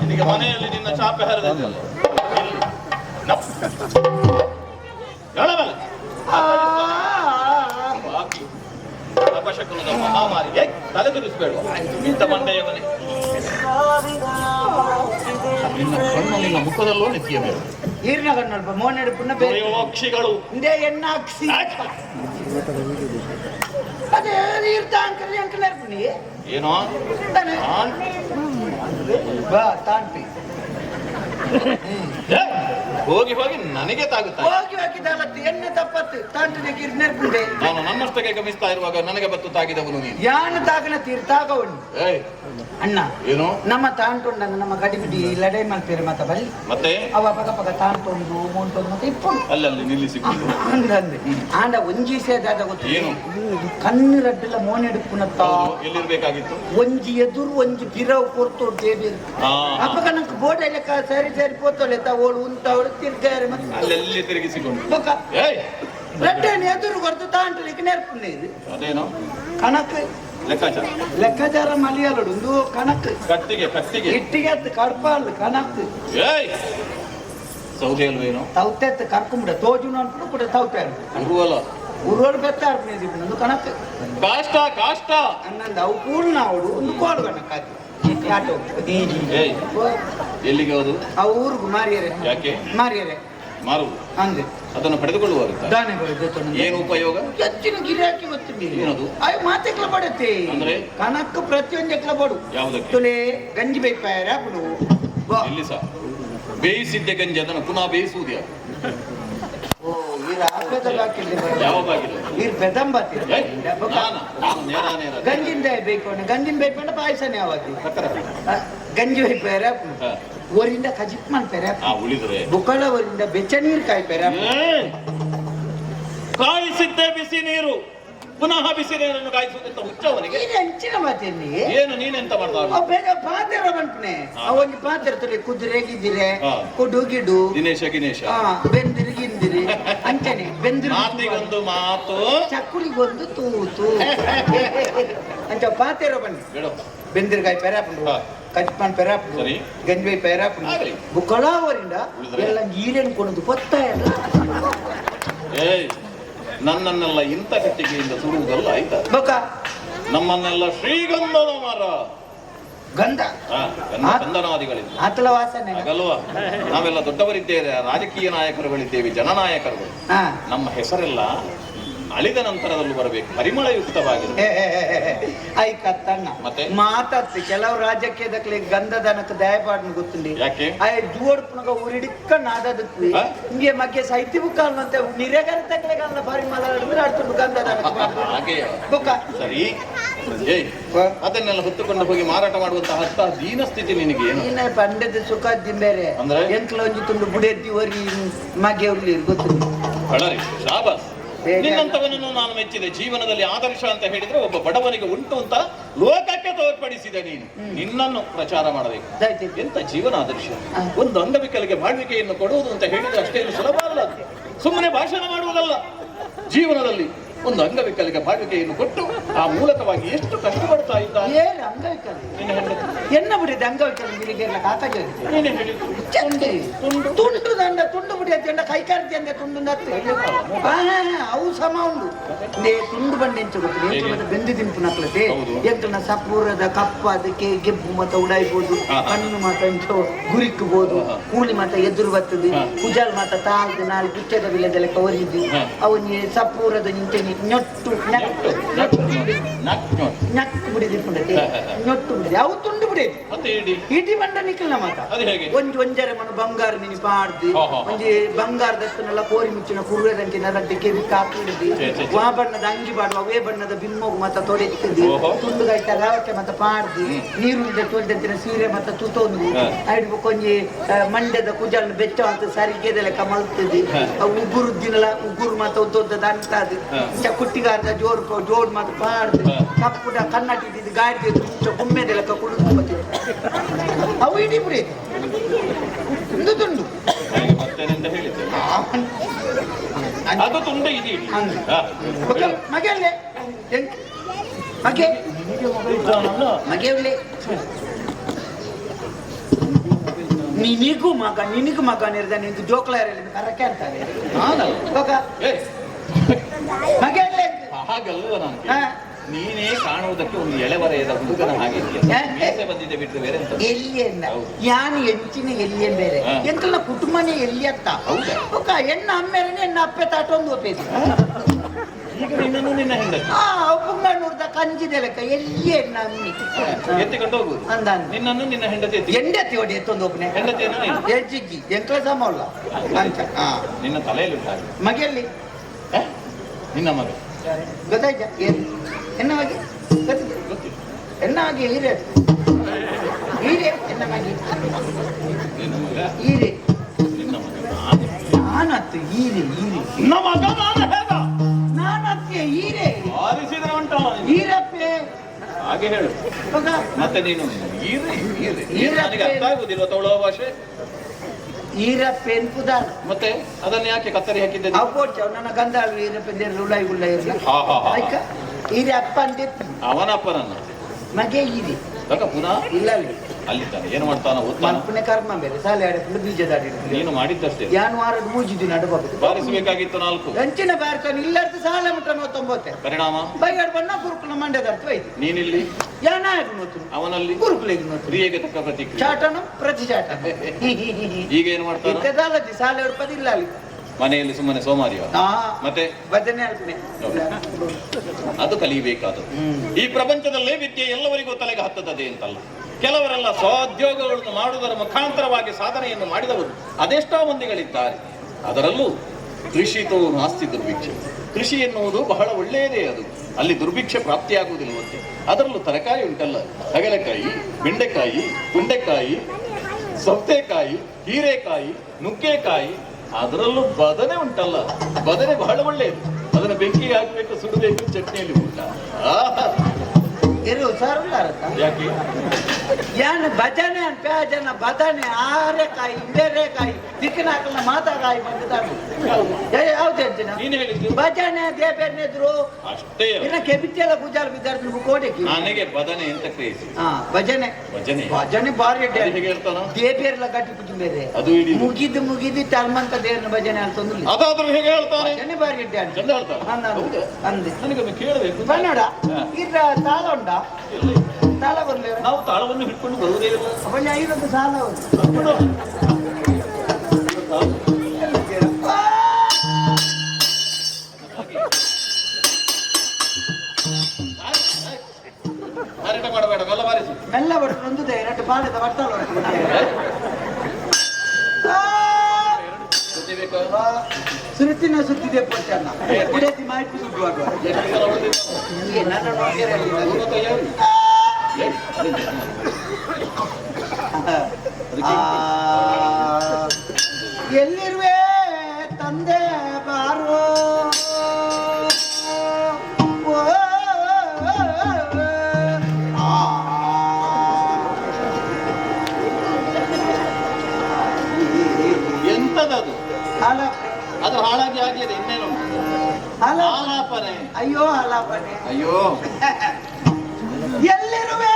ನಿನಗೆ ಮನೆಯಲ್ಲಿ ನಿನ್ನ ಚಾಪೆ ಹರಿದಿದೆ ಇಲ್ಲಿ. ನಪ್. ಹೇಳಬಲ್ಲ. ಬಾಕಿ. ಅಪಶಕುನದ ಮಹಾಮಾರಿ ಏ, ತಲೆ ತಿರುಗಿಸ್ಬೇಡ ಇಂಥ ನಿನ್ನ ಕಣ್ಣು ನಿನ್ನ ಮುಖದಲ್ಲೂ ನೆತ್ತಿಯಬೇಕು ಈರ್ನ ಕಣ್ಣಲ್ಪ ಮೋನೆಡು ಪುನಃ ಬೇರೆ ಪಕ್ಷಿಗಳು ಇಂದೇ ಎಣ್ಣ ಹಾಕ್ಸಿ ಅದೇ ಈರ್ತ ಅಂಕಲ್ ಅಂಕಲ್ ಇರ್ತೀನಿ ಏನೋ? ತಾನೆ. ಬಾ ಏ, ಹೋಗಿ ಹೋಗಿ ನನಗೆ ತಾಗುತ್ತಾ ಹೋಗಿ ಹಾಕಿದಾಗತ್ತೆ ಎಣ್ಣೆ ತಪ್ಪತ್ತು. ತಾಂಟಿನ ಗಿರ್ ನೆರ್ಪುಂಡೆ ನಾನು ನನ್ನಷ್ಟಕ್ಕೆ ಗಮಿಸ್ತಾ ಇರುವಾಗ ನನಗೆ ಬತ್ತು ತಾಗಿದವನು ನೀನು. ಯಾನ ತಾಗನ ತೀರ್ತಾಗವನು ಏಯ್. ಅಣ್ಣ ಏನು? ನಮ್ಮ ತಾಂಟುಂಡಂಗ ನಮ್ಮ ಗಡಿಬಿಡಿ ಲಡೈ ಮಲ್ಪೇರು ಮತ ಬಲ್ಲಿ. ಮತ್ತೆ? ಅವ ಪಗ ಪಗ ತಾಂಟೊಂದು ಮೋಂಟೊಂದು ಮತ್ತೆ ಇಪ್ಪು ಅಲ್ಲಲ್ಲಿ ನಿಲ್ಲಿಸಿ ಅಂದಂದೆ ಆಂಡ ಒಂಜಿ ಸೇದಾದ ಗೊತ್ತು. ಏನು? ಕಣ್ಣು ರಡ್ಡಿಲ್ಲ ಮೋನೆ ಪುನತ್ತ ಹೌದು, ಎಲ್ಲಿರ್ಬೇಕಾಗಿತ್ತು? ಒಂಜಿ ಎದುರು ಒಂಜಿ ಪಿರವು ಕೊರ್ತು ದೇವಿ ಅಪ್ಪಗ ನಂಗೆ ಸಾರಿ ಲೆಕ್ಕ ಸರಿ ಸರಿ ಪೋತೋಲೆ ತ ತಿರ್ಗಾರೆ ಲೆಕ್ಕಾಚಾರ. ಲೆಕ್ಕಾಚಾರ ಒಂದು ಕಣಕ್. ಕತ್ತಿಗೆ ಕತ್ತಿಗೆ ಇಟ್ಟಿಗೆ ಕಡ್ಪಾಲ್ ಕಣಕ್. ಏಯ್! ಸೌದೆ ಅಲ್ವೇನು ತೌತೆತ್ತು ಕರ್ಕೊಂಬಿಡ. ತೋಜುನ ಕೂಡ ತೌತೆ ಊರೋಡು ಬೆತ್ತ ಒಂದು ಕಣಕ್. ಕಾಷ್ಟ ಕಾಷ್ಟ. ಅನ್ನಂದ ಅವು ಪೂರ್ಣ ಅವಡು ಒಂದು ಕೋಳು ಕಣಕ್ ಆಟೋ ಎಲ್ಲಿಗೆ ಹೌದು? ಆ ಊರಿಗೂ ಮಾರಿಯರೆ. ಯಾಕೆ? ಮಾರಿಯರೆ. ಮಾರುವುದು ಹಂಗೆ. ಅದನ್ನು ಪಡೆದುಕೊಳ್ಳುವರು ಏನು ಉಪಯೋಗ? ಹೆಚ್ಚಿನ ಗಿರಾಕಿ ಗೊತ್ತಿಲ್ಲ ಏನದು? ಅಯ್ಯ ಮಾತೆಕ್ಲ ಪಡತ್ತೆ ಅಂದ್ರೆ? ಕನಕ್ ಪ್ರತಿಯೊಂದು ಎಕ್ಲ ಯಾವುದಕ್ಕೆ? ತುಲೆ ಗಂಜಿ ಬೈಪಾಯರ ಬಿಡು ಎಲ್ಲಿ ಸಹ ಬೇಯಿಸಿದ್ದೆ ಗಂಜಿ ಅದನ್ನು ಪುನಃ ಬೇಯಿಸುವುದು ಯಾರು? ಬೆದಂಬತ್ತಿ ನೇರ ನೇರ ಗಂಜಿಂದ ಬೇಕು ಗಂಜಿನ ಬೈಪಂಡ ಪಾಯಸನೇ ಯಾವಾಗ ಗಂಜಿ ಬೈಪಾಯರ ಹಾ. ಊರಿಂದ ಕಜಿಪ್ ಮಾಡ್ತಾರೆ ಬುಕ್ಕಳ ಊರಿಂದ ಬೆಚ್ಚ ನೀರು ಕಾಯ್ತಾರೆ! ಕಾಯಿಸಿದ್ದೆ ಬಿಸಿ ನೀರು. ಪುನಃ ಬಿಸಿ ನೀರನ್ನು ಕಾಯಿಸುವುದಂತ ಹುಚ್ಚವನಿಗೆ. ಇದು ಹಂಚಿನ ಮಾತೇನಿ ಏನು ನೀನೆಂತ ಅವ್ ಬೇಗ ಪಾತ್ರೆ ಬಂತನೆ ಹಾ. ಪಾತ್ರೆ ತುಳಿ. ಕುದುರೆ ಗಿದ್ದಿರೆ ಕುಡು ಗಿಡು ದಿನೇಶ ಗಿನೇಶ. ಹಾ ಗಿಂದಿರಿ ಅಂಚನೆ ಬೆಂದಿರಿ ಮಾತಿಗೊಂದು ಮಾತು. ಚಕ್ಕುಲಿಗೊಂದು ತೂತು. ಅಂಚ ಪಾತೆರ ಬನ್ನಿ. ಬೆಂದಿರಕಾಯಿ ಪೆರಾಪುಂಡು. ಕಚ್ಪಾನ್ ಪೆರಾಪುಂಡು ಸರಿ. ಗಂಜಿ ಪೆರಾಪುಂಡು. ಬುಕ್ಕಳಾವರಿಂದ? ಎಲ್ಲ ನೀರೇನು ಕೊಡೋದು ಏಯ್ ನನ್ನನ್ನೆಲ್ಲ ಇಂಥ ಕಟ್ಟಿಗೆಯಿಂದ ಸುಡುವುದಲ್ಲ ಆಯ್ತಾ? ನಮ್ಮನ್ನೆಲ್ಲ ಶ್ರೀಗಂಧದ ಮರ. ಗಂಧ. ಆತಲ ವಾಸನೆ. ಹಾಗಲ್ವಾ ನಾವೆಲ್ಲ ದೊಡ್ಡವರಿದ್ದೇವೆ ರಾಜಕೀಯ ನಾಯಕರುಗಳಿದ್ದೇವೆ ಜನನಾಯಕರುಗಳು. ನಮ್ಮ ಹೆಸರೆಲ್ಲ ಅಳಿದ ನಂತರದಲ್ಲೂ ಬರಬೇಕು ಪರಿಮಳಯುಕ್ತವಾಗಿದೆ ಹೇ, ಹೇ, ಹೇ, ಹೇ, ಹೇ. ಐ ಕತ್ತಣ್ಣ ಮತ್ತೆ? ಮಾತಾಡ್ತಿ ಕೆಲವು ರಾಜ್ಯಕ್ಕೆ ದಕ್ಲೆ ಗಂಧದನಕ ದಯಪಾಡ್ನ ಗೊತ್ತುಂಡಿ ಯಾಕೆ? ಅಯ್ಯ ಜೋಡ್ಪುನಗ ಊರಿಡಿಕ್ಕ ನಾದದಕ್ಕೆ? ಹಿಂಗೆ ಮಗ್ಗೆ ಸೈತಿ ಬುಕ್ಕಾಲ್ ಮತ್ತೆ ನಿರೆಗರ ತಕ್ಲೆ ಗಂಧ ಪರಿಮಳ ಹಿಡಿದ್ರೆ ಆಡ್ಕೊಂಡು ಗಂಧದನಕ ಹಾಗೆ ಬುಕ್ಕ ಸರಿ ಅದನ್ನೆಲ್ಲ ಹೊತ್ತುಕೊಂಡು ಹೋಗಿ ಮಾರಾಟ ಮಾಡುವಂತಹ ಹಸ್ತ ದೀನ ಸ್ಥಿತಿ ನಿನಗೆ ಏನು ಪಂಡದ ಸುಖ ದಿಂಬೇರೆ ಅಂದ್ರೆ? ಎಂಕ್ಲ ಒಂಜಿ ತುಂಡು ಬುಡೆದ್ದಿ ಒರಿ ಮಗೆ ಉರ್ಲಿ ಗೊತ್ತುಂಡಿ ಬಳ್ಳಾರಿ ಶಾಬಾಸ್. ನಿನ್ನಂತವನನ್ನು ನಾನು ಮೆಚ್ಚಿದೆ. ಜೀವನದಲ್ಲಿ ಆದರ್ಶ ಅಂತ ಹೇಳಿದ್ರೆ ಒಬ್ಬ ಬಡವನಿಗೆ ಉಂಟು ಅಂತ ಲೋಕಕ್ಕೆ ತೋರ್ಪಡಿಸಿದೆ ನೀನು. ನಿನ್ನನ್ನು ಪ್ರಚಾರ ಮಾಡಬೇಕು. ಎಂತ ಜೀವನ ಆದರ್ಶ. ಒಂದು ಅಂಗವಿಕಲಿಗೆ ಬಾಳ್ವಿಕೆಯನ್ನು ಕೊಡುವುದು ಅಂತ ಹೇಳಿದ್ರೆ ಅಷ್ಟೇನು ಸುಲಭ ಅಲ್ಲ ಸುಮ್ಮನೆ ಭಾಷಣ ಮಾಡುವುದಲ್ಲ. ಜೀವನದಲ್ಲಿ ಒಂದು ಅಂಗವಿಕಲಿಗೆ ಬಾಡಿಗೆಯನ್ನು ಕೊಟ್ಟು ಆ ಮೂಲಕವಾಗಿ ಎಷ್ಟು ಕಷ್ಟಪಡ್ತಾ ಇದ್ದಾನೆ? ಏನ್ ಅಂಗವಿಕಲ? ಹೆಂಡತಿ. ಎನ್ನ ಬಿಡಿದೆ ಅಂಗವಿಕಲ ಗಿರಿಗೆಲ್ಲ ಕಾಕಾಜಿ ನೀನೇ ಹೇಳಿದ್ದು. ತುಂಡು. ತುಂಡು ದಂಡ ತುಂಡು ಬಿಡಿ ಅಂತ ಕೈಕಾರ್ತಿ ತುಂಡು ತುಂಡು ಅವು ಸಮ ಉಂಡು ನೇ ತುಂಡು ಬಂಡೆ ಎಂಚ ಗೊತ್ತಿಲ್ಲ ಬೆಂದಿ ದಿಂಪು ನಕ್ಲತೆ. ಹೌದು. ಸಪೂರದ ಕಪ್ಪ ಅದಕ್ಕೆ ಗೆಬ್ಬು ಮತ ಉಡಾಯ್ಬೋದು. ಕಣ್ಣು ಮಾತ ಇಂಚ ಗುರಿಕ್ಬೋದು. ಕೂಲಿ ಮಾತ ಎದುರು ಬರ್ತದೆ. ಕುಜಾಲ್ ಮಾತ ತಾಳ್ದು ನಾಲ್ಕು ಗುಚ್ಚದ ಬಿಲ್ಲದೆಲ್ಲ ಕವರಿದ್ದು. ಅವನಿಗೆ ಸಪೂರದ ನಿಂತೆ not to, not to, not to. Ñಕ್ಕು ಬಿಡಿದಿಪ್ಪುಂಡತೆ ಹಾ, ಹಾ, ಹಾ. ñೊಟ್ಟು ಬಿಡಿದೆ ಅವು ತುಂಡು ಬಿಡೇది ಮತ್ತೆ ಇಡಿ ಇಟಿ ಬಂಡ ನಿಕ್ಕಲ್ಲ ಮಾತ ಅದು ಹೇಗೆ ಒಂಜಿ ಒಂಜರೆ ಮನ ಬಂಗಾರ ನಿನಿ ಪಾಡ್ದಿ. ಒಂಜಿ ಬಂಗಾರ ದತ್ತನೆಲ್ಲ ಕೋರಿ ಮುಚ್ಚಿನ ಕುರುವೆದಂಚಿನ ರಡ್ಡಿಗೆ ಕಾಪಿಡಿದ್ದು ಕೆವಿ ಛೆ. ವಾ ಬಣ್ಣದ ಅಂಗಿ ಪಾಡುವ ವೇ ಬಣ್ಣದ ಬಿಮ್ಮೋಗು ಮತ್ತ ತೊಡೆತ್ತಿದ್ದಿ ತುಂಡು ತುಂಡುಗೈತ ರಾವಕ್ಕೆ ಮತ್ತ ಪಾಡ್ದಿ ನೀರುಳ್ಳಿದ ತೊಳೆದಂಚಿನ ಸೀರೆ ಮತ್ತ ತುತೊಂದು. ಐಡು ಕೊಂಜಿ ಮಂಡ್ಯದ ಕುಜಲ್ ಬೆಚ್ಚ ಅಂತ ಸರಿಗೆದ ಲೆಕ್ಕ ಮಲ್ತದ್ದು ಹಾ. ಉಗುರು ಅಂತದ್ದು ಹಾ. ಇಂಚ ಕುಟ್ಟಿಗಾರದ ಜೋರು ಜೋಡ್ ಮತ್ತ ಪಾಡ್ದು. ಕಪ್ಪುಡ ಕನ್ನಟ್ಟಿದ್ದು ಗಾಡಿ ಇಂಚ ಗುಮ್ಮೆದ ಲೆಕ್ಕ ಕುಡಿದು ಅವು ಇಡೀ ಬಿಡೈತೆ ಒಂದು ತುಂಡು. ಅದು ತುಂಡ ಇದೆ ಮಗಲ್ಲೇ ಮಗೆ ನಿನಗೆ ಮಗ ಇದ್ದಾನಲ್ಲ ಮಗೆ. ಉಳ್ಳೆ ನಿನಿಗೂ ಮಗ ನಿನಗೂ ಮಗ ನಿರ್ದ ನಿಂದು ಜೋಕ್ಲಾರಲ್ಲಿ ಕರಕೆ ಅಂತಾರೆ. ಹಾಗಲ್ಲ. ಹೋಗ ಏ. ಮಗೆ ಉಳ್ಳೆ ಹಾಗಲ್ವ ನಾನು. ನೀನೇ ಕಾಣುವುದಕ್ಕೆ ಒಂದು ಎಳೆವರೆಯದ ಹುಡುಗನ ಹಾಗೆ? ಬಂದಿದೆ ಬಿಟ್ಟು ಬೇರೆ ಎಲ್ಲಿ ಎಲ್ಲಿಯನ್ನ? ಯಾನ್ ಎಂಚಿನ ಎಲ್ಲಿ ಬೇರೆ? ಎಂತಲ್ಲ ಕುಟುಂಬನೇ ಎಲ್ಲಿ ಅತ್ತ ಎನ್ನ ಅಮ್ಮೇರನೆ ಎಣ್ಣ ಅಪ್ಪೆ ತಾಟೊಂದು ಒಪ್ಪೇದು ಈಗ ನಿನ್ನನ್ನು ನಿನ್ನ ಹೆಂಡತಿ? ಆ ಪುಂಗಣ್ಣೂರ್ದ ಕಂಜಿದೆ ಲೆಕ್ಕ ಎಲ್ಲಿ ಅಮ್ಮಿ? ಎತ್ತಿಕೊಂಡು ಹೋಗುದು ಅಂದ ಅಂದ. ನಿನ್ನನ್ನು ನಿನ್ನ ಹೆಂಡತಿ ಎತ್ತಿ ಹೊಡಿ ಎತ್ತೊಂದು ಒಬ್ಬನೇ ನೀನು ಎಜ್ಜಿಜ್ಜಿ ಎಂಕಲ ಅಂತ ನಿನ್ನ ತಲೆಯಲ್ಲಿ ಮಗೆಯಲ್ಲಿ? ನಿನ್ನ ಮಗ? ಗೊತ್ತಾಯ್ತಾ? ಏನು ಎನ್ನ ಎನ್ನವಾಗಿ? ಗೊತ್ತಿದೆ. ಗೊತ್ತಿಲ್ಲ ಎನ್ನ ಮಗೆ ಹೀರೆ. ಹೀರೆ? ಎನ್ನವಾಗಿ? ಹೀರೆ. ನಾನತ್ತು ಹೀರೆ ಹೀರೆ. ನಿನ್ನ ಮಗ ನಾನು ಹೇಗ? ನಾನತ್ತೆ ಹೀರೆ. ಆರಿಸಿದ್ರೆ ಉಂಟ ಹೀರಪ್ಪೆ. ಹಾಗೆ ಹೇಳು. ಮತ್ತೆ ನೀನು ಹೀರೆ ಹೀರೆ. ಅರ್ಥ ಆಗುದಿಲ್ವ ಭಾಷೆ? ಈರಪ್ಪೆ ಪುದಾನ ಮತ್ತೆ ಅದನ್ನ ಯಾಕೆ ಕತ್ತರಿ ಹಾಕಿದ್ದೆ ನಾವು ಅಪ್ಪೋಡ್ಚ ನನ್ನ ಗಂಧ ಹೀರಪ್ಪೆ ದೇರ್ ಉಳ್ಳಾಯಿ ಗುಳ್ಳ ಇರಲ್ಲ ಹಾ ಹಾ ಹಾ ಆಯ್ಕ ಹೀರೆ ಅಪ್ಪ ಅಂತ ಅವನಪ್ಪನನ್ನ? ಮಗೆ ಇದೆ ಪುನಃ? ಇಲ್ಲ ಅಲ್ಲಿ ಅಲ್ಲಿದ್ದಾನೆ. ಏನು ಮಾಡ್ತಾನ ಓದ್ತಾನ ಮನ್ಪುನೆ ಕರ್ಮ ಬೇರೆ ಸಾಲೆ ಆಡಕೊಂಡು ಬೀಜ ದಾಡಿ ನೀನು ಮಾಡಿದ್ದಷ್ಟೇ. ಯಾನ್ ವಾರದ ಮೂಜಿದ್ದು ನಡಬಹುದು ಬಾರಿಸಬೇಕಾಗಿತ್ತು ನಾಲ್ಕು. ಹೆಂಚಿನ ಬಾರಿಸೋನು ಇಲ್ಲರ್ದು ಸಾಲ ಮುಟ್ಟ ನೋತೊಂಬತ್ತೆ ಪರಿಣಾಮ? ಬೈಗಾಡ್ ಬಣ್ಣ ಗುರುಕುಲ ಮಂಡ್ಯದ ಅರ್ಥ ಐತಿ ನೀನಿಲ್ಲಿ? ಯಾನಾಗ ನೋತು ಅವನಲ್ಲಿ? ಗುರುಕುಲಿಗೆ ನೋತು ಕ್ರಿಯೆಗೆ ತಕ್ಕ ಪ್ರತಿಕ್ರಿಯೆ? ಚಾಟನು ಪ್ರತಿ ಚಾಟನ ಈಗ ಏನು ಮಾಡ್ತಾನ? ಸಾಲ ಅಲ್ಲಿ. ಮನೆಯಲ್ಲಿ ಸುಮ್ಮನೆ ಸೋಮಾರಿಯ? ಮತ್ತೆ? ಭಜನೆ ಅದು ಕಲಿಯಬೇಕಾದದ್ದು. ಹ್ಮ್. ಈ ಪ್ರಪಂಚದಲ್ಲೇ ವಿದ್ಯೆ ಎಲ್ಲವರಿಗೂ ತಲೆಗೆ ಹತ್ತದದೆ ಅಂತಲ್ಲ. ಕೆಲವರೆಲ್ಲ ಸ್ವೋದ್ಯೋಗಗಳನ್ನು ಮಾಡುವುದರ ಮುಖಾಂತರವಾಗಿ ಸಾಧನೆಯನ್ನು ಮಾಡಿದವರು ಅದೆಷ್ಟೋ ಮಂದಿಗಳಿದ್ದಾರೆ. ಅದರಲ್ಲೂ ಕೃಷಿ ತೋ ನಾಸ್ತಿ ದುರ್ಭಿಕ್ಷೆ. ಕೃಷಿ ಎನ್ನುವುದು ಬಹಳ ಒಳ್ಳೆಯದೇ ಅದು. ಅಲ್ಲಿ ದುರ್ಭಿಕ್ಷೆ ಪ್ರಾಪ್ತಿಯಾಗುವುದಿಲ್ಲವಂತೆ ಅದರಲ್ಲೂ ತರಕಾರಿ ಉಂಟಲ್ಲ. ಹಗಲಕಾಯಿ ಬೆಂಡೆಕಾಯಿ ಗುಂಡೆಕಾಯಿ ಸೌತೆಕಾಯಿ ಹೀರೆಕಾಯಿ ನುಗ್ಗೆಕಾಯಿ ಅದರಲ್ಲೂ ಬದನೆ ಉಂಟಲ್ಲ. ಬದನೆ ಬಹಳ ಒಳ್ಳೆಯದು. ಅದನ್ನು ಬೆಂಕಿ ಹಾಕಬೇಕು ಸುಡಬೇಕು ಚಟ್ನಿಯಲ್ಲಿ ಊಟ ಇರು ಸಾರುಲ್ಲಾರತ್ತ ಯಾಕೆ? ಯಾನ್ ಭಜನೆ ಅನ್ ಪ್ಯಾಜನ ಬದನೆ ಆರೆಕಾಯಿ ಇಂಡೆರೆಕಾಯಿ ದಿಕ್ಕಿನ ಹಾಕಲ್ಲ ಮಾತಾಕಾಯಿ ಬಂದಿದ್ದಾನು. ಯಾವ್ದು ಹೇಳ್ತೀನ ನೀನು ಹೇಳಿದ್ದು? ಭಜನೆ ದೇಬೇರ್ನೆದ್ರು ಅಷ್ಟೇ. ಇನ್ನ ಕೆಬಿಚ್ಚೆಲ್ಲ ಗುಜಾರ ಬಿದ್ದಾರ ಕೋಟೆಗೆ ನನಗೆ ಬದನೆ ಅಂತ ಕ್ರೇಜ್. ಹಾ ಭಜನೆ. ಭಜನೆ. ಭಜನೆ ಬಾರಿ ಹೇಳ್ತಾನ? ದೇಬೇರ್ಲ ಗಟ್ಟಿ ಪುಟ್ಟಿ ಬೇರೆ ಅದು ಇಡೀ ಮುಗಿದು ಮುಗಿದು ತರ್ಮಂತ ದೇವ್ರನ ಭಜನೆ ಅಂತಂದ್ರು ಅದಾದ್ರೂ ಹೇಗೆ ಹೇಳ್ತಾನೆ? ಭಜನೆ ಬಾರಿ ಹೇಳ್ತಾನೆ. ಅಂದ ನನಗೆ ಕೇಳಬೇಕು. ಬನ್ನಡ ಹಾ. ಇದ್ರ ತಾಳ ಉಂಡ ಎಲ್ಲಿ? ತಾಳ ಬರ್ಲಿ ನಾವು ತಾಳವನ್ನು ಹಿಡ್ಕೊಂಡು ಬರುವುದೇ ಇಲ್ಲ ಅವನ ಐದೊಂದು ಸಾಲ ಉಂಟು ಆ! ಮಾರಾಟ ಮಾಡಬೇಡ ಬೆಲ್ಲ ಬಾರಿಸು ಮೆಲ್ಲ ಬಡ್ದು ಒಂದುದೇ ಎರಡು ಬಾಳದ ಬಡ್ತಾಳ ಸುದ್ದಿ ಬೇಕಾ? ಸುರುತ್ತಿನ ಸುತ್ತಿದೆ ಪೋಚನ್ನ ಕುಡಿಯತಿ ಮಾಹಿತಿ ಹೊಡೆದಿದ್ದಾನೆ? ನನ್ನ ಅಯ್ಯೋ ಬನ್ನಿ ಅಯ್ಯೋ. ಎಲ್ಲಿರುವೆ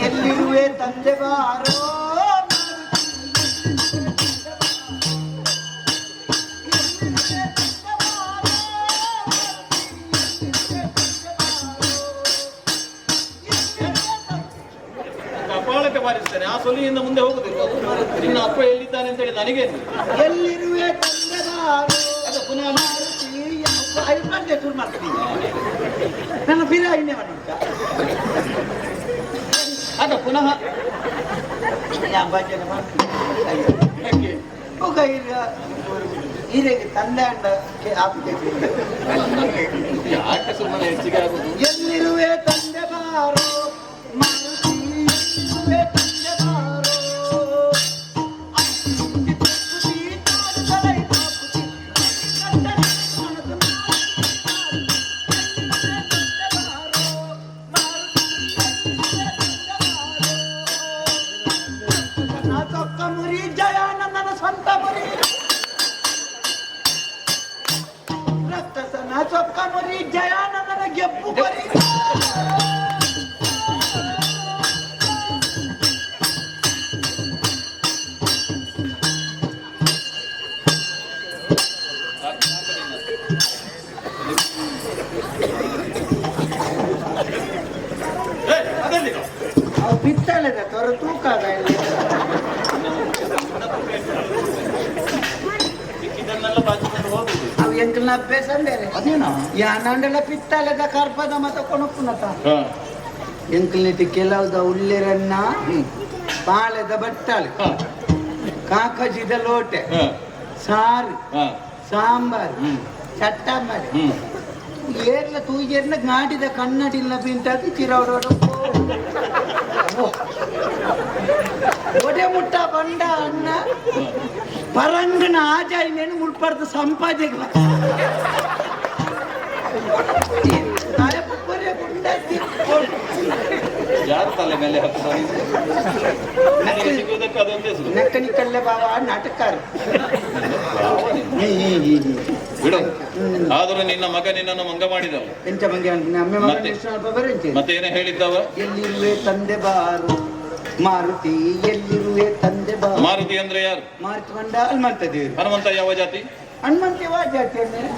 ಎಲ್ಲಿರುವೆ ತಂದೆ ಬಾರೋ ನನಗೆ ಎಲ್ಲಿರುವೆ ಅದು ಪುನಃ ಐದು ಶುರು ಮಾಡ್ತೀನಿ. ನನ್ನ ಬಿರ ಇನ್ನೇ ಮಾಡಿ ಆಗ ಪುನಃ ಭಜನೆ ಮಾಡ್ತೀನಿ? ಹೋಗ? ಈಗ ಹೀರೆಗೆ ತಂದೆ ಅಂಡ ಆಗುತ್ತೆ ಯಾಕೆ ಸುಮ್ಮನೆ ಹೆಚ್ಚಿಗೆ ಆಗುದು? ಎಲ್ಲಿರುವೆ ತಂದೆ ಬಾರೋ ಅವು ಪಿತ್ತಳದ ತೊರ ತೂಕಾದ ಇಲ್ಲಿ ಇದನ್ನೆಲ್ಲ ಬಾಚಿಕೊಂಡು ಹೋಗುದು ಅವು ಎಂಕಲ್ನ ಅಭ್ಯಾಸ ಬೇರೆ ಅದೇನಾ ಯಾನಂಡೆಲ್ಲ ಪಿತ್ತಳದ ಕಾರ್ಪದ ಮತ ಕೊಣಪ್ಪುನತ ಹಾ ಎಂಕಲ್ನಿಟ್ಟು ಕೆಲವುದ ಉಳ್ಳಿರನ್ನ ಹ್ಮ್ ಪಾಳೆದ ಬಟ್ಟಾಳೆ ಹಾ ಕಾಕಜಿದ ಲೋಟೆ ಹಾ ಸಾರು ಹಾ ಸಾಂಬಾರು ಹ್ಮ್ ಚಟ್ಟಂಬರಿ ಹ್ಮ್ ಏರ್ಲ ತೂಜೇರ್ನ ಗಾಡಿದ ಕನ್ನಡಿಲ್ಲ ಬಿಂಟದು ಚಿರವಡೋಡ ಒಡೆ ಮುಟ್ಟ ಬಂಡ ಅಣ್ಣ ಪರಂಗನ ಆಜಾಯಿನೇನು ಮುಳ್ಪಡ್ದು ಸಂಪಾದನೆ ಯಾರು ತಲೆ ಮೇಲೆ ಸಿಗುವುದಕ್ಕೆ ಅದೊಂದೇ ಸಿಗುದು ನಕ್ಕನಿಕಲ್ಲೆ ಬಾವ ನಾಟಕಾರ ಬಿಡು. ಆದರೂ ನಿನ್ನ ಮಗ ನಿನ್ನನ್ನು ಮಂಗ ಮಾಡಿದವ ಎಂಚ ಮಂಗೆ? ಅಮ್ಮೆ ಮಗ ಮತ್ತೆ? ಸ್ವಲ್ಪ ಬರಂಚೆ ಮತ್ತೆ ಏನೇ ಹೇಳಿದ್ದವ? ಎಲ್ಲಿರುವೆ ತಂದೆ ಬಾರು? ಮಾರುತಿ ಎಲ್ಲಿರುವೆ ತಂದೆ ಬಾರು? ಮಾರುತಿ ಅಂದ್ರೆ ಯಾರು? ಮಾರುತಿ ಮಂಡ ಹನುಮಂತ ದೇವರು. ಹನುಮಂತ ಯಾವ ಜಾತಿ? ಹನುಮಂತ ಯಾವ ಜಾತಿ ಅಂದ್ರೆ?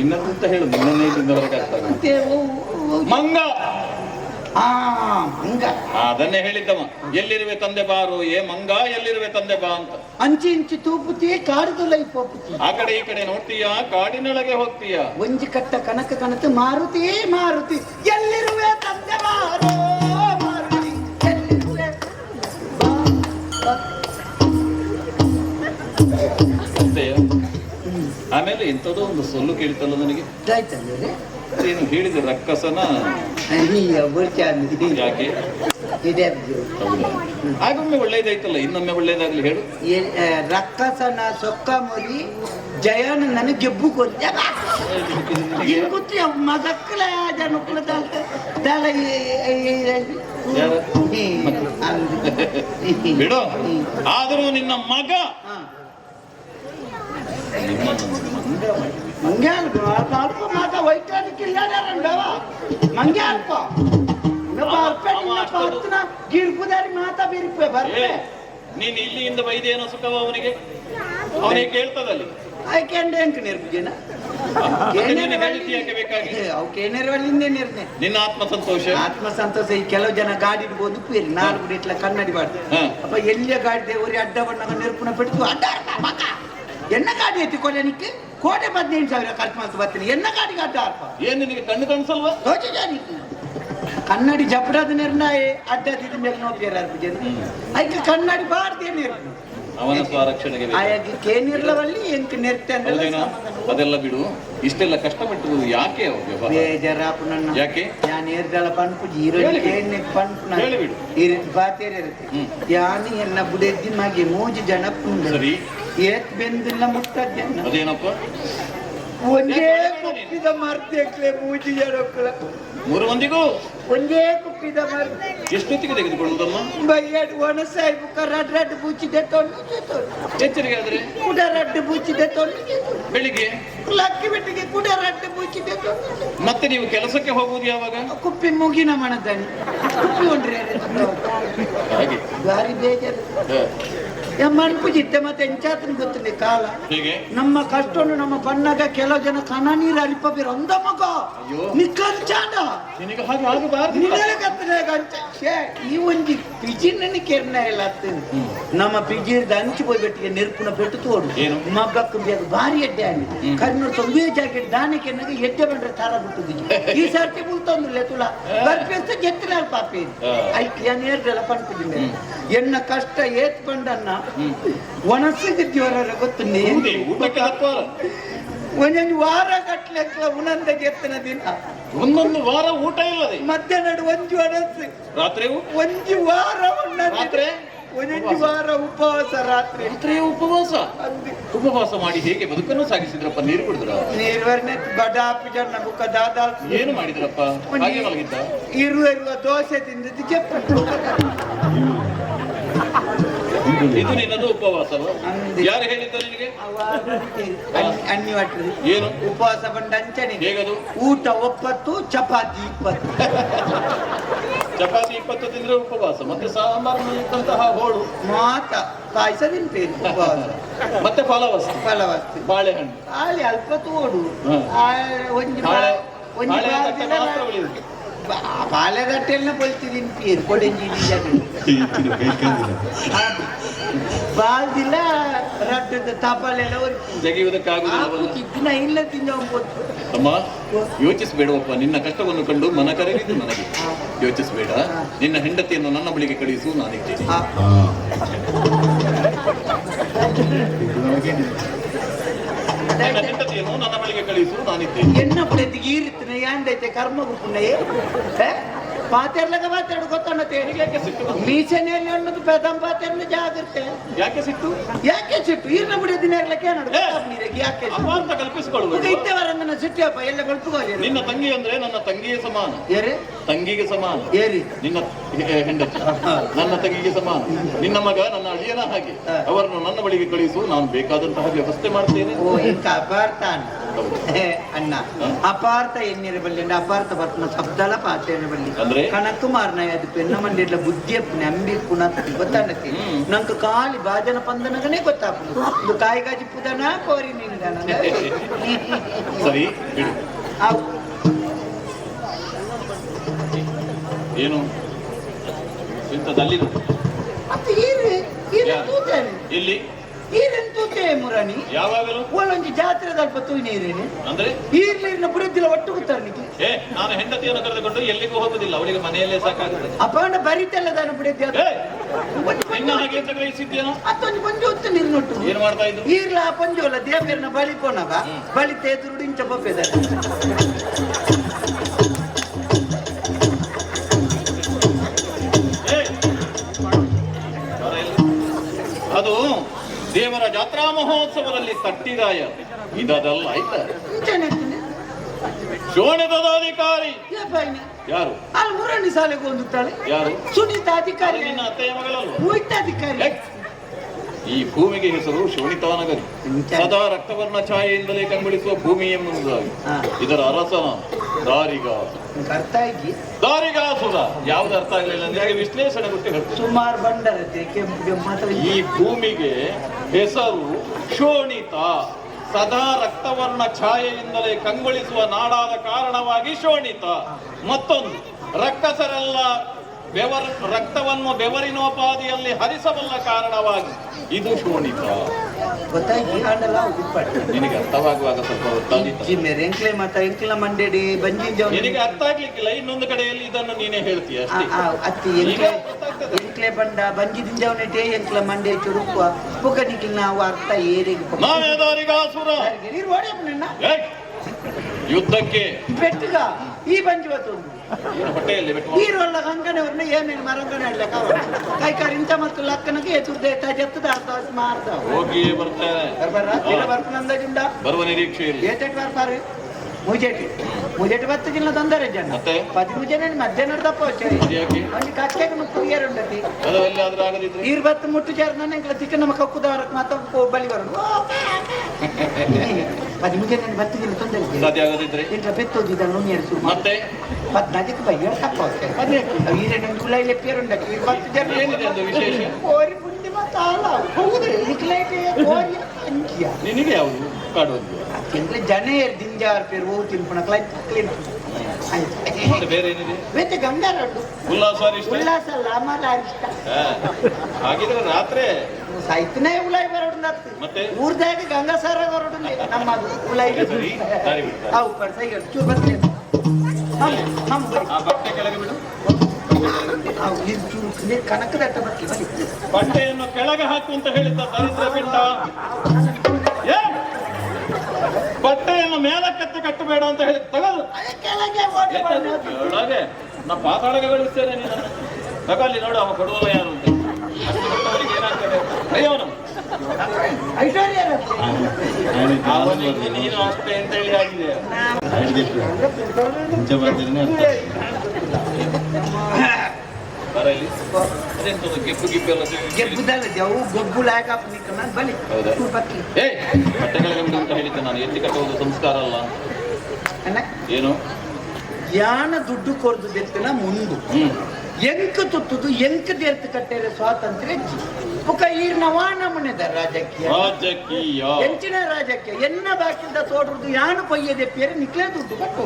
ನಿನ್ನದು ಅಂತ ಹೇಳು ನಿನ್ನನ್ನೇ ಮಂಗ! ಆ ಹಂಗ ಆ, ಅದನ್ನೇ ಹೇಳಿದ್ದವ. ಎಲ್ಲಿರುವೆ ತಂದೆ ಬಾರು? ಏ ಮಂಗ ಎಲ್ಲಿರುವೆ ತಂದೆ ಬಾ ಅಂತ. ಅಂಚಿ ಇಂಚಿ ತೂಪುತಿ ಕಾಡು ಲೈಫ್ ಆ ಕಡೆ ಈ ಕಡೆ ನೋಡ್ತೀಯ? ಕಾಡಿನೊಳಗೆ ಹೋಗ್ತೀಯ? ಒಂಜಿ ಕಟ್ಟ ಕನಕ ಕನಕ ಮಾರುತಿ ಮಾರುತಿ. ಎಲ್ಲಿರುವೆ ತಂದೆ ಬಾರೋ? ಆಮೇಲೆ ಇಂಥದ್ದು ಒಂದು ಸೊಲ್ಲು ಕೇಳ್ತಲ್ಲ ನನಗೆ ಇದಾಯ್ತಂದ್ರೆ ಏನು ಹೇಳಿದ ರಕ್ಕಸನ ಯಾಕೆ ಇದೆ ಆಗೊಮ್ಮೆ ಒಳ್ಳೇದಾಯ್ತಲ್ಲ ಇನ್ನೊಮ್ಮೆ ಒಳ್ಳೇದಾಗ್ಲಿ ಹೇಳು ರಕ್ಕಸನ ಸೊಕ್ಕ ಮುರಿ ಜಯನ ನನಗೆ ಗೆಬ್ಬು ಕೊಡ್ತೀಯ ಗೊತ್ತಿ ಮಗಕ್ಕಳ ಜನಕ್ಕಳ ದಳ ಯಾರು? ಬಿಡು ಆದರೂ ನಿನ್ನ ಮಗ ನಿನ್ನನ್ನು ಮಂಗ ಮಾಡಿ ಮಂಗೆ ಅಲ್ಪ ಅಲ್ಪ ಮಾತ ವೈಜ್ಞಾನಿಕ ಇಲ್ಲಡವ ಮಂಗೆ ಅಲ್ಪ ಇನ್ನೊಬ್ಬ ಅಲ್ಪ ಇನ್ನೊಬ್ಬ ಗಿರ್ಪುದಾರಿ ಮಾತಾ ಬಿರಿಪೆ ಏ ಬರ್ಪೆ ನೀನು ಇಲ್ಲಿಂದ ಬೈದೇನೋ ಸುಖವ ಅವನಿಗೆ? ಅವನಿಗೆ ಕೇಳ್ತದಲ್ಲಿ. ಆಯ್ಕೆಂಡೆ ಅಂಕ ನಿರ್ಭುಜನ ನಿನ್ನ ಆತ್ಮ ಸಂತೋಷ ಆತ್ಮ ಸಂತೋಷ ಈ ಕೆಲವು ಜನ ಗಾಡಿ ಇಡ್ಬೋದು ಪೇರಿ ನಾಲ್ಕು ಇಟ್ಲ ಕನ್ನಡಿ ಬಾಡ್ದು ಅಪ್ಪ ಎಲ್ಲಿಯ ಗಾಡಿ ದೇವರಿ ಅಡ್ಡ ಬಣ್ಣ ನೆರುಪುನ ಪೆಟ್ಟು ಅಡ್ಡ ಎನ್ನ ಗಾಡಿ ಐತಿ ಕೊಲೆನಿಕ್ಕೆ ಕೋಟೆ ಹದಿನೆಂಟು ಸಾವಿರ ಖರ್ಚು ಮಾಡ್ತು ಬರ್ತೀನಿ. ಎನ್ನ ಕಾಡಿ ಅಡ್ಡ ಆಡ್ಪ ಏನ್ ನಿನಗೆ ಕಣ್ಣು ಕಾಣಿಸಲ್ವಾ? ತೋಚಿಜಾನಿಕ್ಕೆ ಕನ್ನಡಿ ಜಪಡದ ನಿರ್ಣಯ ಅಡ್ಡ ತಿದ್ದ ಮೇಲೆ ನೋಡ್ಯಾರ ಜನ ಐಕ ಕನ್ನಡಿ ಬಾರ್ದೇ ನಿರ್ಣಯ. ಅವನ ಸ್ವರಕ್ಷಣೆಗೆ ಕೇನಿರ್ಲವಲ್ಲಿ ಎಂಕ್ ಅದೆಲ್ಲ ಬಿಡು. ಇಷ್ಟೆಲ್ಲ ಕಷ್ಟಪಟ್ಟು ಯಾಕೆ ಬೇಜಾರಾಪು ನನ್ನ. ಯಾಕೆ? ಯಾನ್ ಏರ್ದಳ ಜೀರೋ ಹ್ಮ್. ಯಾನಿ ಎನ್ನ ಬುಡೆದ್ದಿ ಮಗೆ ಮೂಜಿ ಜನ ಪುಂಡ ಸರಿ. ಏತ್ ಬೆಂದಿಲ್ಲ ಮುಟ್ಟದ್ದ ಅದೇನಪ್ಪ? ಒಂದೇ ಕುಪ್ಪಿದ ಮರ್ದೆಕ್ಲೆ ಮೂಜಿ ಜನಕ್ಕಳ ಮೂರು ಮಂದಿಗೂ? ಒಂದೇ ಕುಪ್ಪಿದ ಮರ್ದೆ ಎಷ್ಟೊತ್ತಿಗೆ ತೆಗೆದುಕೊಂಡಮ್ಮ ಬೈಯಡ್ ಒಣಸಾಯಿ ಬುಕ್ಕ ರಡ್ ರಡ್ ಬೂಚಿದೆ ತೊಂಡು ಎಚ್ಚರಿಕೆ ಆದ್ರೆ? ಕುಡ ರಡ್ ಬೂಚಿದೆ ತೊಂಡು ಬೆಳಿಗ್ಗೆ? ಲಕ್ಕಿ ಬೆಟ್ಟಿಗೆ ಕುಡ ರಡ್ ಬೂಚಿದೆ ತೊಂಡು ಮತ್ತೆ ನೀವು ಕೆಲಸಕ್ಕೆ ಹೋಗುವುದು ಯಾವಾಗ? ಕುಪ್ಪಿ ಮುಗಿನ ಮಣದಾನಿ ಕುಪ್ಪಿ ಒಂಡ್ರಿ ಹಾಗೆ. ದಾರಿ ಬೇಜಾರು. ಹ. ಮಣ್ಪುಜಿತ್ತೆ ಮತ್ತೆ ಎಂಚಾತನ ಗೊತ್ತಿಲ್ಲ ಕಾಲ. ನಮ್ಮ ಕಷ್ಟವನ್ನು ನಮ್ಮ ಬಣ್ಣಗ ಕೆಲವು ಜನ ಕಣ ನೀರು ಅಲಿಪ ಬೀರ ಒಂದ ಮಗ ಅಯ್ಯೋ. ನಿ ಕಂಚಾಡ ನಿನಗೆ ಹಾಗೆ ಆಗಬಾರ್ದು. ನಿನ್ನೆಲೆ ಕತ್ತಲೆ ಕಂಚ ಶ್ಯೇ, ಈ ಒಂಜಿ ಪಿಜಿನ ಕೆರ್ನ ಇಲ್ಲ. ನಮ್ಮ ಪಿಜಿರ್ದ ಅಂಚಿ ಹೋಗಿಬಿಟ್ಟಿಗೆ ಬೆಟ್ಟಿಗೆ ನೆರ್ಪುನ ಪೆಟ್ಟು ತೋಡು. ಮಗ್ಗಕ್ಕ ಬೇಗ ಭಾರಿ ಎಡ್ಡೆ ಆಗಿ ಹ್ಮ್. ಕಣ್ಣು ತೊಂಬೆ ಜಾಕೆಟ್ ದಾನೆ ಎನ್ನಗೆ ಎಡ್ಡೆ ಬಂದ್ರೆ ತಾರ ಬಿಟ್ಟು ಈ ಸರ್ತಿ ಬುಲ್ತೊಂದಿಲ್ಲ ತುಲ. ಬರ್ಪೇಸ್ತ ಜೆತ್ತಿನ ಪಾಪಿ. ಐಕ್ಯ ಐಕ್ ಯಾನ್ ಏರ್ದಲ್ಲ ಎನ್ನ ಕಷ್ಟ ಏತ್ ಬಂಡನ್ನ. ಒಣಸಿಗೆ ಜ್ವರ ಗೊತ್ತು ಊಟಕ್ಕೆ ಹತ್ತುವಲ್ಲ ಒಂದೊಂದು ವಾರ ಕಟ್ಲೆಕ್ಕ ಉನಂದ ಗೆತ್ತನ ದಿನ. ಒಂದೊಂದು ವಾರ ಊಟ ಇಲ್ಲದೆ. ಮಧ್ಯಾಹ್ನ ಒಂಜು ಒಣಸು. ರಾತ್ರಿ ಒಂಜಿ ವಾರ ಉಣ್ಣ ರಾತ್ರಿ? ಒಂದೊಂದು ವಾರ ಉಪವಾಸ ರಾತ್ರಿ. ರಾತ್ರಿ ಉಪವಾಸ. ಉಪವಾಸ ಮಾಡಿ ಹೇಗೆ ಬದುಕನ್ನು ಸಾಗಿಸಿದ್ರಪ್ಪ? ನೀರು ಕುಡಿದ್ರ? ನೀರ್ವರ್ಣೆ ಬಡಾಪಿ ಜನ ಬುಕ್ಕ ದಾದಾ ಏನು ಮಾಡಿದ್ರಪ್ಪ? ಹಾಗೆ ಮಲಗಿದ್ದ? ಇರುವ ಇರುವ ದೋಸೆ ತಿಂದಿದ್ದಕ್ಕೆ ಇದು ನಿನ್ನದು ಉಪವಾಸವಾ ಯಾರು ಹೇಳಿದ್ದ ನಿನಗೆ? ಅಣ್ಣಿ ಹೊಟ್ಟರು ಏನು? ಉಪವಾಸ ಬಂದ ಅಂಚನೆ ಹೇಗದು? ಊಟ ಒಪ್ಪತ್ತು ಚಪಾತಿ ಇಪ್ಪತ್ತು. ಚಪಾತಿ ಇಪ್ಪತ್ತು ತಿಂದ್ರೆ ಉಪವಾಸ ಮತ್ತೆ ಸಾಂಬಾರಿನಲ್ಲಿ ಇದ್ದಂತಹ ಹೋಳು. ಮಾತ ಪಾಯಸ ತಿಂತೇನೆ ಉಪವಾಸ. ಮತ್ತೆ ಫಲವಸ್ತು. ಫಲವಸ್ತು. ಬಾಳೆಹಣ್ಣು. ಅಲ್ಲಿ ಅಲ್ಪ ತೋಡು ಒಂಜಿ ಬಾಳೆ ಒಂಜಿ ಹಾಳೆ ಬಾಳೆಗಟ್ಟೆಲ್ಲ ಬಲ್ತಿದ್ದೀನಿ ಪೀರ್ ಕೊಡೆಂಜಿ ಬಾಲ್ದಿಲ್ಲ ರಡ್ಡದ ತಪಾಲೆಲ್ಲ ಜಗಿಯುವುದಕ್ಕಾಗುವುದಿಲ್ಲ ದಿನ ಇಲ್ಲ ಒಂಬತ್ತು ಅಮ್ಮ ಯೋಚಿಸಬೇಡವಪ್ಪ ನಿನ್ನ ಕಷ್ಟವನ್ನು ಕಂಡು ಮನ ಕರೆಯಿತು ನನಗೆ. ಯೋಚಿಸಬೇಡ ನಿನ್ನ ಹೆಂಡತಿಯನ್ನು ನನ್ನ ಬಳಿಗೆ ಕಳುಹಿಸು ನಾನಿದ್ದೇನೆ. ನಿನ್ನ ಹೆಂಡತಿಯನ್ನು ನನ್ನ ಬಳಿಗೆ ಕಳುಹಿಸು ನಾನಿದ್ದೇನೆ ಎನ್ನ ಪುಡೆತಿಗೆ ಈರಿತ್ತಿನ ಯಾಂಡೈತೆ ಕರ್ಮಗು ಪುಣ್ಯ ಪಾತೆರ್ಲಗ ಮಾತಾಡು ಗೊತ್ತಾಣತೆ ಯಾಕೆ ಸಿಟ್ಟು? ಮೀಸನೆಯಲ್ಲಿ ಅನ್ನೋದು ಪ್ರಥಮ ಪಾತೆರ್ನ ಜಾಗ್ರತೆ ಯಾಕೆ ಸಿಟ್ಟು? ಯಾಕೆ ಸಿಟ್ಟು? ಇರ್ನ ಬಿಡಿ ದಿನ ಇರ್ಲಕ್ಕೆ ಏನಾಡು ಯಾಕೆ ಸಿಟ್ಟು? ಅಂತ ಕಲ್ಪಿಸಿಕೊಳ್ಳುವುದು ಇದ್ದವರನ್ನ ಸಿಟ್ಟಿಯಪ್ಪ ಎಲ್ಲ ಗಳ್ಪುಗೋಲಿ ನಿನ್ನ ತಂಗಿ ಅಂದ್ರೆ ನನ್ನ ತಂಗಿಗೆ ಸಮಾನ. ಏರಿ ತಂಗಿಗೆ ಸಮಾನ. ಏರಿ ನಿನ್ನ ಹೆಂಡತಿ. ನನ್ನ ತಂಗಿಗೆ ಸಮಾನ. ನಿನ್ನ ಮಗ ನನ್ನ ಅಳಿಯನ ಹಾಗೆ. ಅವರನ್ನು ನನ್ನ ಬಳಿಗೆ ಕಳಿಸು ನಾನು ಬೇಕಾದಂತಹ ವ್ಯವಸ್ಥೆ ಮಾಡ್ತೇನೆ. ಓ ಇಂಕ ಅಪಾರ್ಥ ಅಣ್ಣ ಹೇ, ಅಣ್ಣ ಅಪಾರ್ಥ ಎನ್ನಿರ ಬಲ್ಲಿ ಅಂದ್ರೆ ಅಪಾರ್ಥ ಬರ್ತನ ಶಬ್ದಲ ಪಾತ್ರ ಬಲ್ಲಿ ಅಂದ್ರೆ? ಕಣಕ್ಕು ಮಾರ್ನ ಅದು ಪೆನ್ನ ಇಲ್ಲ ಬುದ್ಧಿಯ ನಂಬಿ ಕುಣ ಗೊತ್ತಾಡಕ್ಕೆ ಹ್ಮ್. ನಂಗೆ ಕಾಲಿ ಬಾಜನ ಪಂದನಗನೇ ಗೊತ್ತಾಗ್ತದೆ ಇದು ಕಾಯಿ ಗಾಜಿ ಪುದನ ಕೋರಿ ಸರಿ ಏನು? ಇಲ್ಲಿ. ಈರೆನ್ ತೂತೆ ಮುರಾನಿ ಯಾವಾಗಲೂ? ಒಳೊಂಜಿ ಜಾತ್ರೆ ದಲ್ಪ ತೂಯಿನೇರೇನೆ ಅಂದ್ರೆ? ಈರ್ಲಿನ ಬುಡದಿಲ್ಲ ಒಟ್ಟು ಗೊತ್ತಾರ್ನಿಗೆ ಏ ನಾನು ಹೆಂಡತಿಯನ್ನು ಕರೆದುಕೊಂಡು ಎಲ್ಲಿಗೂ ಹೋಗುದಿಲ್ಲ. ಅವಳಿಗೆ ಮನೆಯಲ್ಲೇ ಸಾಕಾಗುತ್ತೆ ಅಪಾಂಡ ಬರಿತಲ್ಲ ನಾನು ಬಿಡದ್ದೆ ನಿನ್ನ ಹಾಗೆ ಅಂತ ಗ್ರಹಿಸಿದ್ದೇನೋ ಅತ್ತೊಂದು ಪಂಜು ಹೊತ್ತು ನೀರು ನೊಟ್ಟು ಏನು ಮಾಡ್ತಾ ಇದ್ದು? ಈರ್ಲ ಆ ಪಂಜು ಅಲ್ಲ ದೇವರನ್ನ ಬಳಿ ಪೋನವ ಬಳಿ ಬೊಪ್ಪೆದ ದೇವರ ಜಾತ್ರಾ ಮಹೋತ್ಸವದಲ್ಲಿ ತಟ್ಟಿದಾಯ. ಇದದಲ್ಲ ಆಯ್ತ ಇಂಚನೆ ಶೋಣದ ಅಧಿಕಾರಿ ಯಾರು? ಅಲ್ಲಿ ಮೂರನೇ ಸಾಲೆಗೆ ಹೊಂದುತ್ತಾಳೆ. ಯಾರು? ಸುನೀತ ಅಧಿಕಾರಿ. ನಿನ್ನ ಅತ್ತೆಯ ಅಧಿಕಾರಿ. ಈ ಭೂಮಿಗೆ ಹೆಸರು ಶೋಣಿತಾನಗರಿ. ಸದಾ ರಕ್ತವರ್ಣ ಛಾಯೆಯಿಂದಲೇ ಕಂಗೊಳಿಸುವ ಭೂಮಿ ಎಂಬುದಾಗಿ. ಇದರ ಅರಸನ ದಾರಿಗಾಸ ನಿಂಗೆ ಅರ್ಥ ಆಗಿ? ದಾರಿಗಾಸುರ ಯಾವ್ದು ಅರ್ಥ ಆಗ್ಲಿಲ್ಲ? ನಿನಗೆ ವಿಶ್ಲೇಷಣೆ ಗೊತ್ತಿ ಹೇಳ್ತೀನಿ. ಸುಮಾರು ಬಂಡರತೆ ಕೆಂಪು ಕೆಂಪು ಈ ಭೂಮಿಗೆ ಹೆಸರು ಶೋಣಿತ. ಸದಾ ರಕ್ತವರ್ಣ ಛಾಯೆಯಿಂದಲೇ ಕಂಗೊಳಿಸುವ ನಾಡಾದ ಕಾರಣವಾಗಿ ಶೋಣಿತ. ಮತ್ತೊಂದು ರಕ್ಕಸರೆಲ್ಲ ಬೆವರ್ ರಕ್ತವನ್ನು ಬೆವರಿನೋಪಾದಿಯಲ್ಲಿ ಹರಿಸಬಲ್ಲ ಕಾರಣವಾಗಿ ಇದು ಶೋಣಿತ. ಗೊತ್ತಾಗಿ ಹಾಡಲ್ಲ ಉಪ್ಪಾಡು ನಿನಗೆ ಅರ್ಥವಾಗುವಾಗ ಸ್ವಲ್ಪ ಗೊತ್ತಾಗಿತ್ತು ಜಿಮ್ಮೆರ್ ಎಂಕ್ಲೆ ಮಾತ ಎಂಕ್ಲ ಮಂಡೇಡಿ ಬಂಜಿ ನಿನಗೆ ಅರ್ಥ ಆಗ್ಲಿಕ್ಕಿಲ್ಲ ಇನ್ನೊಂದು ಕಡೆಯಲ್ಲಿ ಇದನ್ನು ನೀನೇ ಹೇಳ್ತೀಯ ಅಷ್ಟೇ. ಅತ್ತಿ ಈಗ ಎಂಕ್ಲೆ ಗೊತ್ತಾಗ್ತದೆ. ಎಂಕ್ಲೆ ಬಂಡ ಬಂಜಿ ದಿಂಜವನೆಟೆ ಎಂಕ್ಲ ಮಂಡೆ ಚುರುಕುವ. ಪುಗನಿಗೆ ನಾವು ಅರ್ಥ ಏರಿಗೆ ನಾವೇ ದಾರಿಗಾಸುರ ನೀರು ಓಡಪ್ಪ ಏ, ಯುದ್ಧಕ್ಕೆ ಬೆಟ್ಟಗ ಈ ಬಂಜಿ ಏನು ಹೊಟ್ಟೆಯಲ್ಲಿ ಒಳ್ಳ ಕಂಕಣವ್ರನ್ನ ಏನೇನು ಮರಂಗಣ ಇಡ್ಲಕ್ಕ ಕೈ ಕಾರ್ ಇಂಥ ಮತ್ತು ಲಕ್ಕನಕ್ಕೆ ಎದುರ್ದೆ ಜತ್ತದ ಅರ್ಥ ಮಾಡ್ತಾವ ಹೋಗಿಯೇ ಬರ್ತಾರೆ. ಬರ್ಬಾರ? ಇಲ್ಲ ಬರ್ಪನಂದದಿಂದ ಬರುವ ನಿರೀಕ್ಷೆ ಏಟೆಟ್ ಬರ್ತಾರೆ? ಮುಜೆಟಿ ಮುಜೆಟ್ ಬತ್ತು ಜಿಲ್ಲ ತೊಂದರೆ ಜನ. ಪತಿ ಜನ ಮಧ್ಯಾಹ್ನ ತಪ್ಪ ಅಲ್ಲಿ ಕಟ್ಟೆಗೆ ಕುರಿಯರ್ ಉಂಡತಿ ಮುಟ್ಟು ಚೇರ್ನ ಎಂಗಳ ತಿಕ್ಕ ನಮ್ಮ ಕಕ್ಕುದವರ ಮಾತ್ರ ಬಲಿ ಬರೋಣ ಪದಿಮೂರು ಜನ ಬತ್ತು ಜಿಲ್ಲ ತೊಂದರೆ ಎಂಟ್ರ ಬೆತ್ತೋದಿದ್ದ ನುಣ್ಣಿಯರು ಶುರು ಮತ್ತೆ? ಪದ್ನಾಲ್ಕು ಬೈಯರ್ ತಪ್ಪ ಈ ರೆಂಡು ಗುಲಾಯಿಲೆ ಪೇರುಂಡಕ್ಕೆ ಜನ ಕೋರಿ ಮುಂದೆ ಹೌದು ಕೋರಿ ಅಂಕಿಯ ನಿನಗೆ ಯಾವುದು? ಕಾಡುವಂತ ಎಂಕ್ಲೆ ಜನ ದಿಂಜಾರ್ ಪೇರು ಓ ತಿನ್ಪುಣ ಕ್ಲೈ ಕ್ಲೀನ್ ಮತ್ತೆ ಬೇರೆ ಏನಿದೆ? ಬೇತೆ ಗಂಗಾರಡ್ಡು ಉಲ್ಲಾಸ ಉಲ್ಲಾಸ ಅಲ್ಲ ಇಷ್ಟ. ಹಾಗಿದ್ರೆ ರಾತ್ರಿ? ಸಾಯ್ತನೇ ಉಲಾಯಿ ಬರೋಡು ಮತ್ತೆ? ಊರ್ದಾಗ ಗಂಗಾ ಸಾರ ಬರೋಡು ನಮ್ಮದು ಉಲಾಯಿ. ಅವು ಪರ್ ಸೈಗಡ್ ಚೂರ್ ಬರ್ತೀನಿ ಬಟ್ಟೆ ಕೆಳಗೆ ಬಿಡು. ಕನಕದಟ್ಟ ಬರ್ತಿ ಬರಿ ಬಟ್ಟೆಯನ್ನು ಕೆಳಗೆ ಹಾಕು ಅಂತ ಹೇಳಿದ್ದ ದರಿದ್ರ ಏ ಬಟ್ಟೆಯನ್ನು ಮೇಲಕ್ಕೆತ್ತಿ ಕಟ್ಟಬೇಡ ಅಂತ ಹೇಳಿ ತಗದು. ನಾ ಪಾತಾಳಗೆ ಕಳಿಸ್ತೇನೆ ನೀನು. ತಗೊಳ್ಳಿ ನೋಡು ಅವ ಕೊಡುವವ ಯಾರು ಅಂತ. ಅಷ್ಟು ಏನಾಗ್ತದೆ? ನೀನು ಅಷ್ಟೇ ಅಂತ ಹೇಳಿ ಆಗಿದೆ. ಬರಲಿ ಅದೆಂತದು ಗೆಬ್ಬು ಗಿಬ್ಬೆಲ್ಲ ಸಿಕ್ಕಿ- ಗೆಬ್ಬುದಲ್ಲ ಜವು ಗೊಬ್ಬು ಲಾಯಕ ನಿಕ್ಕ ಬಲಿ ಹೌದಾ? ಏಯ್ ಬಟ್ಟೆಗಳಿಗೆ ಬಿಡು ಅಂತ ಹೇಳಿದ್ದೆ ನಾನು. ಎತ್ತಿ ಕಟ್ಟುವುದು ಸಂಸ್ಕಾರ ಅಲ್ಲ. ಏನು? ಯಾನ ದುಡ್ಡು ಕೊರ್ದು ದೆತ್ತಿನ ಮುಂದು. ಎಂಕ ತುತ್ತುದು ಎಂಕ ದೇರ್ತು ಕಟ್ಟೆರೆ ಸ್ವಾತಂತ್ರ್ಯ ಬೊಕ ಈ ನವಾನ ಮನೆದ ರಾಜಕೀಯ. ರಾಜಕೀಯ. ಎಂಚಿನ ರಾಜಕೀಯ. ಎನ್ನ ಬಾಕಿಂದ ತೋಡ್ರದು ಯಾನು ಪೊಯ್ಯದೆ ಪೇರೆ ನಿಕ್ಲೆ ದುಡ್ಡು ಕಟ್ಟು.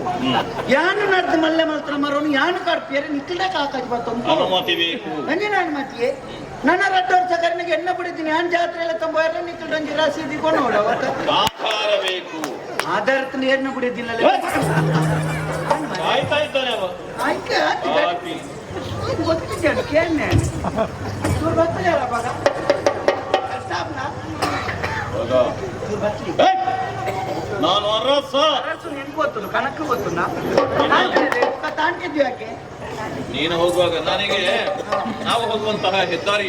ಯಾನು ನಡ್ದು ಮಲ್ಲೆ ಮಲ್ತ್ರ ಮರೋನು ಯಾನು ಕಡ್ಪೇರೆ ನಿಕ್ಲೆ ಕಾಕಾಜ್ ಬತ್ತೊಂದು ಅನುಮತಿ ಬೇಕು. ನಂಗೆ ನಾನು ಮತಿಯೇ ನನ್ನ ರಡ್ಡು ವರ್ಷ ಎನ್ನ ಬಿಡಿದ್ದೀನಿ ಯಾನ್ ಜಾತ್ರೆ ಎಲ್ಲ ತುಂಬ ಎಲ್ಲ ನಿಕ್ಕಲು ಒಂಜಿ ರಸೀದಿ ಕೊನೋಡು ಆಕಾರ ಬೇಕು. ಆಧಾರತ ಎಣ್ಣೆ ಬಿಡಿದ್ದಿಲ್ಲ ಅವ ಆಯ್ಕೆ ಕಾಫಿ. ಗೊತ್ತಿದ್ದೇನೆ ಇವ್ರು ಬರ್ತಿದ್ದಾರ ಬಾಗ ಸಾಬ್ನ ಹೋಗ. ಇವ್ರು ಏಯ್! ನಾನು ಅರಸ ಅರಸು ನಿನ್ಗೆ ಗೊತ್ತು ಕಣಕ್ಕೆ ಗೊತ್ತು ತಾಂಟಿದ್ವಿ ಯಾಕೆ? ನೀನು ಹೋಗುವಾಗ ನನಗೆ ನಾವು ಹೋಗುವಂತಹ ಹೆದ್ದಾರಿ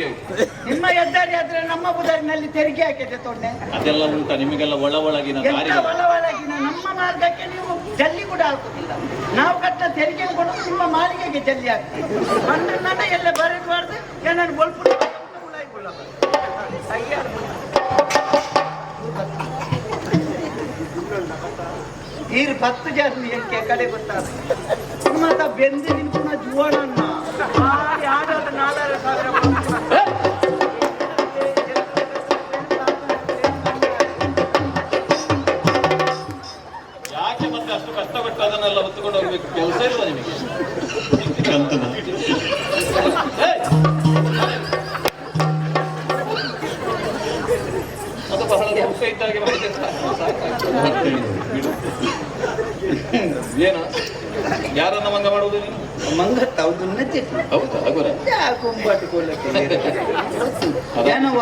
ನಿಮ್ಮ ಹೆದ್ದಾರಿ ಆದ್ರೆ ನಮ್ಮ ಬುದಾರಿನಲ್ಲಿ ತೆರಿಗೆ ಹಾಕಿದೆ ತೊಂಡೆ. ಅದೆಲ್ಲ ಉಂಟ ನಿಮಗೆಲ್ಲ ಒಳ ಒಳಗಿನ ದಾರಿ ಒಳ ಒಳಗಿನ ನಮ್ಮ ಮಾರ್ಗಕ್ಕೆ ನೀವು ಜಲ್ಲಿ ಕೂಡ ಹಾಕುದಿಲ್ಲ ನಾವು ಕಟ್ಟ ತೆರಿಗೆ ಕೊಡು ನಿಮ್ಮ ಮಾಳಿಗೆಗೆ ಜಲ್ಲಿ ಹಾಕ್ತೀವಿ ಅಂದ್ರೆ ನನ್ನ ಎಲ್ಲ ಬರಬಾರ್ದು ಏನಾದ್ರು ಬಲ್ಪು ಈರು ಪತ್ತು ಜನ ಎಂಕೆ ಕಡೆ ಗೊತ್ತಾದ ಮತ್ತ ಬೆಂದು ನಿಂಪುನ ಜುವಣನ್ನ ಭಾರಿ ಆಡೋದು ನಾಲ್ಕು ಸಾವಿರ ಹೋಗ್ಬೇಕು ಕೆಲಸ ಇಲ್ವ ನಿಮಗೆ! ಅದು ಬಹಳ ದುಃಖ ಇದ್ದಾಗೆ. ಏನು ಯಾರನ್ನ ಮಂಗ ಮಾಡುವುದು ನೀನು ಮಂಗತ್ತ ಹೌದು ನಚ್ಚಿತ್ತು ಹೌದಾ ಹಗುರ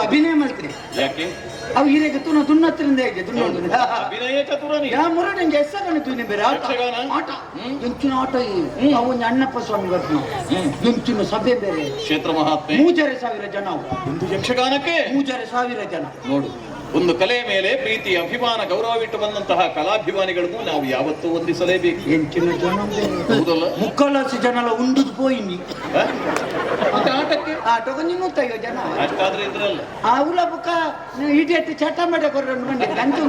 ಅಭಿನಯ ಮಾಡ್ತೀನಿ ಯಾಕೆ ಅವು ಹಿರೇಗೆ ತುನ ತುನ್ನತ್ತರಿಂದ ಹೇಗೆ ತುನ್ನೋದು ಅಭಿನಯ ಚತುರ ನೀನು ಯಾ ಮುರ ನಂಗೆ ಹೆಸರು ತುನಿ ಬೇರೆ ಆಟ? ಆಟ. ಎಂಚಿನ ಆಟ ಈ. ಅವು ಅಣ್ಣಪ್ಪ ಸ್ವಾಮಿ ಬರ್ತಾನ. ಎಂಚಿನ ಸಭೆ ಬೇರೆ. ಕ್ಷೇತ್ರ ಮಹಾತ್ಮೆ. ಮೂಜರೆ ಸಾವಿರ ಜನ ಅವು. ಒಂದು ಯಕ್ಷಗಾನಕ್ಕೆ? ಮೂಜರೆ ಸಾವಿರ ಜನ. ನೋಡು. ಒಂದು ಕಲೆಯ ಮೇಲೆ ಪ್ರೀತಿ ಅಭಿಮಾನ ಗೌರವವಿಟ್ಟು ಬಂದಂತಹ ಕಲಾಭಿಮಾನಿಗಳನ್ನು ನಾವು ಯಾವತ್ತೂ ಹೊಂದಿಸಲೇಬೇಕು ಎಂಚಿನ ಹೌದಲ್ಲ? ಮುಕ್ಕಲಾಸಿ ಜನ ಉಂಡುದು ಪೋಯಿನಿ? ಮತ್ತೆ ಆಟಕ್ಕೆ? ಆಟೋಗ ನಿನ್ನೂತ್ತೈವ ಜನ? ಅಷ್ಟಾದ್ರೆ ಇದ್ರಲ್ಲ. ಅವಳ ಬುಕ್ಕ ಇಡಿಯಟ್ಟು ಚಟ ಮಾಡಿ ಕೊರ್ರನ್ನು ಬಂದಿದ್ದೆ ಅಂತ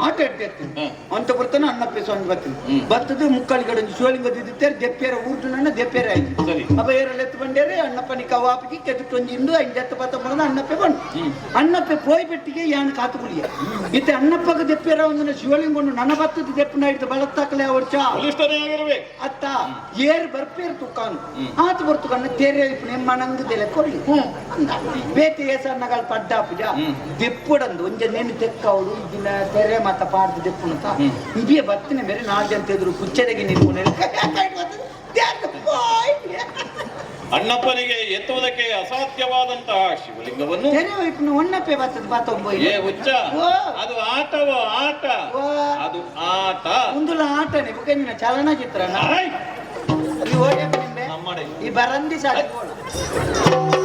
ಆಟ ಇಡ್ತಿರ್ತೀನಿ ಹ. ಅಂತ ಬರ್ತಾನೆ ಅಣ್ಣಪ್ಪ ಸ್ವಾಮಿ ಬರ್ತೀನಿ. ಬರ್ತದೆ ಮುಕ್ಕಾಲಿ ಕಡೆ ಶಿವಲಿಂಗ ದಿದ್ದೇರು ದೆಪ್ಪೇರ ಊರ್ದು ನನ್ನ ದೆಪ್ಪೇರ ಆಯ್ತು. ಸರಿ. ಅಪ್ಪ ಏರಲ್ಲಿ ಎತ್ತು ಬಂದೇರಿ ಅಣ್ಣಪ್ಪನಿ ಕವಾಪಿಗೆ ಕೆತ್ತೊಂದು ಇಂದು ಎತ್ತ ಪತ್ತ ಬಂದ ಅಣ್ಣಪ್ಪೆ ಬಂದು ಅಣ್ಣಪ್ಪ ಪೋಯ್ ಬೆಟ್ಟಿಗೆ ಯಾನ್ ಕಾತುಗುಳಿಯ ಇತ್ತೆ ಅಣ್ಣಪ್ಪಗ ದೆಪ್ಪಿರ ಒಂದನ ಶಿವಲಿಂಗೊಂಡು ನನ್ನ ಬತ್ತದ ದೆಪ್ಪನ ಹಿಡಿದು ಬಳತ್ತಾಕಲೆ ಅವ್ರ ಚಾ ಅತ್ತ ಏರ್ ಬರ್ಪೇರ್ ತುಕಾನು ಆತು ಬರ್ತು ಕಣ್ಣ ತೇರೆ ಮಣಂಗ್ ದೆಲೆ ಕೊರ್ಲಿ ಅಂದ. ಬೇತೆ ಏಸನ್ನಗಳ ಪಡ್ಡ ಪೂಜ. ದೆಪ್ಪುಡಂದು ಒಂಜ ನೆನು ತೆಕ್ಕ ಅವಳು ಇದನ್ನ ತೆರೆ ಮತ್ತ ಪಾಡ್ದು ದೆಪ್ಪುನತ ಹ್ಮ್. ಇದೇ ಬತ್ತಿನ ಬೇರೆ ನಾಲ್ಕು ಜನ ತೆಗೆದ್ರು ಕುಚ್ಚೆದಗಿ ನಿಲ್ಕೊಂಡು ಅಣ್ಣಪ್ಪನಿಗೆ ಎತ್ತುವುದಕ್ಕೆ ಅಸಾಧ್ಯವಾದಂತಹ ಶಿವಲಿಂಗವನ್ನು? ಒಣ್ಣಪ್ಪೆ ಬತ್ತದ ಏ ಹುಚ್ಚ. ಅದು ಆಟವೋ ಆಟ? ಓ. ಅದು ಆಟ. ಮುಂದುಲ ಆಟನೆ ಬುಕಂದಿನ ಚಲನಚಿತ್ರ ಈ ಬರಂದಿ ಸಾಕು